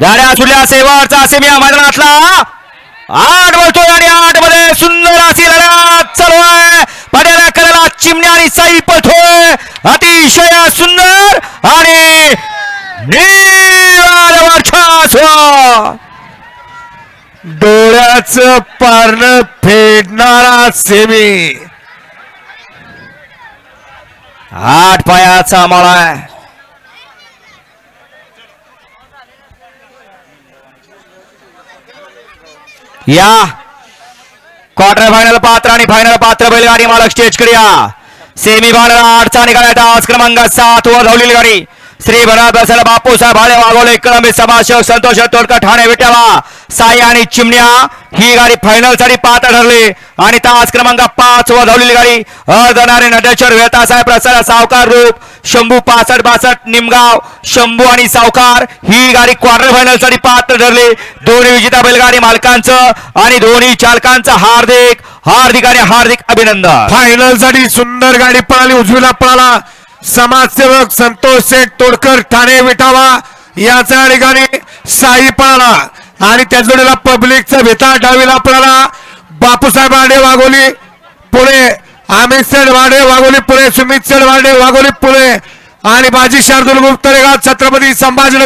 झाड्या सुटल्या सेवाचा सेमिया मैदानातला. आठ बोलतोय आणि आठमध्ये सुंदर अशी लढत चालू आहे. पड्याला करायला चिमण्या आणि साई पळतोय अतिशय सुंदर आणि डोळ्याच डोळ्याचं पारण फेडणारा सेमी. आठ पायाचा मळा या. क्वार्टर फायनल पात्र आणि फायनल पात्र बैलगाडी मालक स्टेजकडे या. सेमी फायनल आठचा निघाला तास क्रमांक सात वर धावलेली गाडी. श्री भरत बसल बापूसाहेब भाडे वागवले कळंबी समाजसेवक संतोष तोडकर ठाणे विट्याला साई आणि चिमण्या ही गाडी फायनलसाठी पात्र ठरली. आणि तास क्रमांक पाच वर धावलेली गाडी. अर्धनारे नटेश्वर वेता साहेब प्रसाद सावकार रूप. शंभू पासष्ट बासष्ट निमगाव. शंभू आणि सावकार ही गाडी क्वार्टर फायनलसाठी पात्र ठरली. दोन्ही विजेता बैलगाडी मालकांचं आणि दोन्ही चालकांचं हार्दिक हार्दिक आणि हार्दिक अभिनंदन. फायनलसाठी सुंदर गाडी पळाली उजवीला पळाला. समाजसेवक संतोष शेठ तोडकर ठाणे विठावा याच्या ठिकाणी साई पळाला आणि त्या जोडीला पब्लिकचा भेता डावीला पळाला. बापूसाहेब आडे वाघोली पुणे अमित सेठ वाडे वाघोली पुणे सुमित सेठ वाडे वाघोली पुणे आणि बाजी शार्दुल गुप्त छत्रपती संभाजीनगर.